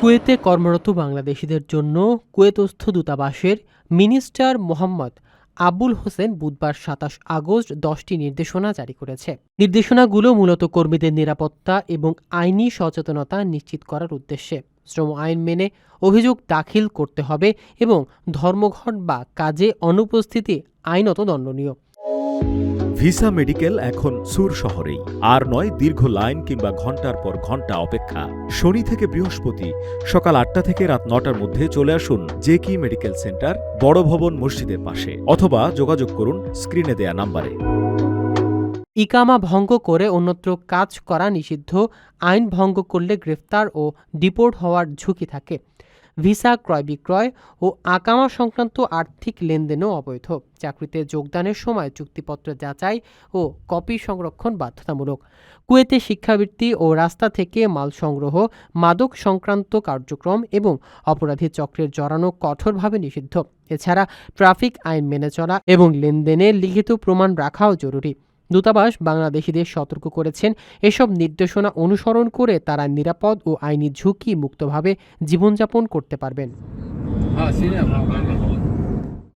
কুয়েতে কর্মরত বাংলাদেশিদের জন্য কুয়েতস্থ দূতাবাসের মিনিস্টার মোহাম্মদ আবুল হোসেন বুধবার সাতাশ আগস্ট দশটি নির্দেশনা জারি করেছে। নির্দেশনাগুলো মূলত কর্মীদের নিরাপত্তা এবং আইনি সচেতনতা নিশ্চিত করার উদ্দেশ্যে। শ্রম আইন মেনে অভিযোগ দাখিল করতে হবে এবং ধর্মঘট বা কাজে অনুপস্থিতি আইনত দণ্ডনীয়। ভিসা মেডিকেল এখন সুর শহরেই। আর নয়, দীর্ঘ লাইন কিংবা ঘণ্টার পর ঘণ্টা অপেক্ষা। শনি থেকে বৃহস্পতি সকাল আটটা থেকে রাত নটার মধ্যে চলে আসুন জেকি মেডিকেল সেন্টার, বড় ভবন মসজিদের পাশে। অথবা যোগাযোগ করুন স্ক্রিনে দেয়া নাম্বারে। ইকামা ভঙ্গ করে অন্যত্র কাজ করা নিষিদ্ধ, আইন ভঙ্গ করলে গ্রেফতার ও ডিপোর্ট হওয়ার ঝুঁকি থাকে। ভিসা, ক্রয় বিক্রয় ও আকামা সংক্রান্ত আর্থিক লেনদেনও অবৈধ। চাকরিতে যোগদানের সময় চুক্তিপত্র যাচাই ও কপি সংরক্ষণ বাধ্যতামূলক। কুয়েতে শিক্ষাবৃত্তি ও রাস্তা থেকে মাল সংগ্রহ, মাদক সংক্রান্ত কার্যক্রম এবং অপরাধী চক্রের জড়ানো কঠোরভাবে নিষিদ্ধ। এছাড়া ট্রাফিক আইন মেনে চলা এবং লেনদেনে লিখিত প্রমাণ রাখাও জরুরি। দূতাবাস বাংলাদেশিদের সতর্ক করেছেন, এসব নির্দেশনা অনুসরণ করে তারা নিরাপদ ও আইনি ঝুঁকি মুক্তভাবে জীবনযাপন করতে পারবেন apa?